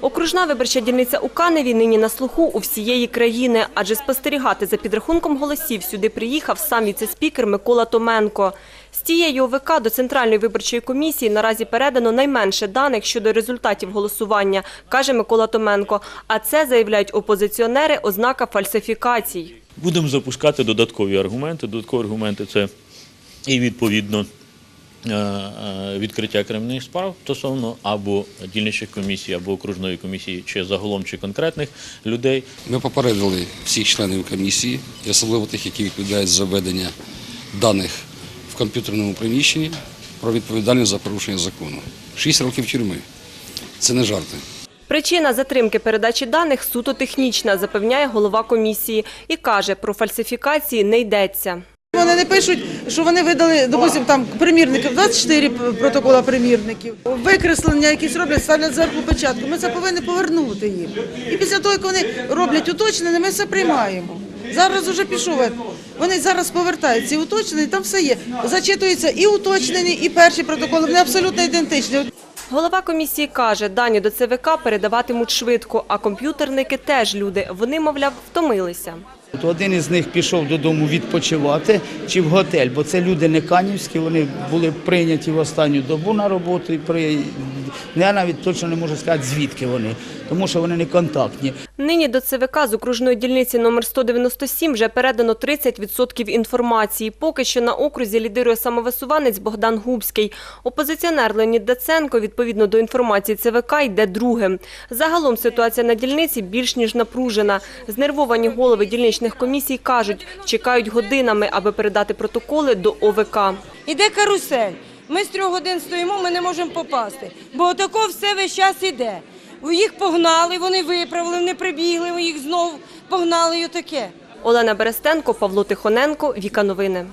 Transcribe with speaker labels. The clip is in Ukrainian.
Speaker 1: Окружна виборча дільниця у Каневі нині на слуху у всієї країни, адже спостерігати за підрахунком голосів сюди приїхав сам віцеспікер Микола Томенко. З тієї ОВК до Центральної виборчої комісії наразі передано найменше даних щодо результатів голосування, каже Микола Томенко. А це, заявляють опозиціонери, ознака фальсифікацій.
Speaker 2: Будемо запускати додаткові аргументи. Додаткові аргументи це і відповідно відкриття кримінальних справ стосовно або дільничих комісій, або окружної комісії, чи загалом чи конкретних людей.
Speaker 3: Ми попередили всіх членів комісії, і особливо тих, які відповідають за введення даних в комп'ютерному приміщенні, про відповідальність за порушення закону. Шість років тюрми. Це не жарти.
Speaker 1: Причина затримки передачі даних суто технічна, запевняє голова комісії, і каже, про фальсифікації не йдеться.
Speaker 4: Вони не пишуть, що вони видали, допустим, там примірників, 24 протокола примірників. Викреслення якісь роблять, ставлять зверху печатку. Ми це повинні повернути їм. І після того, як вони роблять уточнення, ми все приймаємо. Зараз вже пішов. Вони зараз повертають ці уточнення, там все є. Зачитуються і уточнені, і перші протоколи. Вони абсолютно ідентичні.
Speaker 1: Голова комісії каже, дані до ЦВК передаватимуть швидко, а комп'ютерники теж люди. Вони, мовляв, втомилися.
Speaker 5: Один із них пішов додому відпочивати чи в готель, бо це люди не канівські, вони були прийняті в останню добу на роботу. І при... Я навіть точно не можу сказати, звідки вони, тому що вони не контактні.
Speaker 1: Нині до ЦВК з окружної дільниці номер 197 вже передано 30% інформації. Поки що на окрузі лідирує самовисуванець Богдан Губський. Опозиціонер Леонід Даценко, відповідно до інформації ЦВК, йде другим. Загалом ситуація на дільниці більш ніж напружена. Знервовані голови дільничних комісій кажуть, чекають годинами, аби передати протоколи до ОВК.
Speaker 6: Іде карусель. Ми з трьох годин стоїмо, ми не можемо попасти. Бо отако все весь час іде. Їх погнали, вони виправили, вони прибігли, їх знов погнали і отаке.
Speaker 1: Олена Берестенко, Павло Тихоненко, Віка Новини.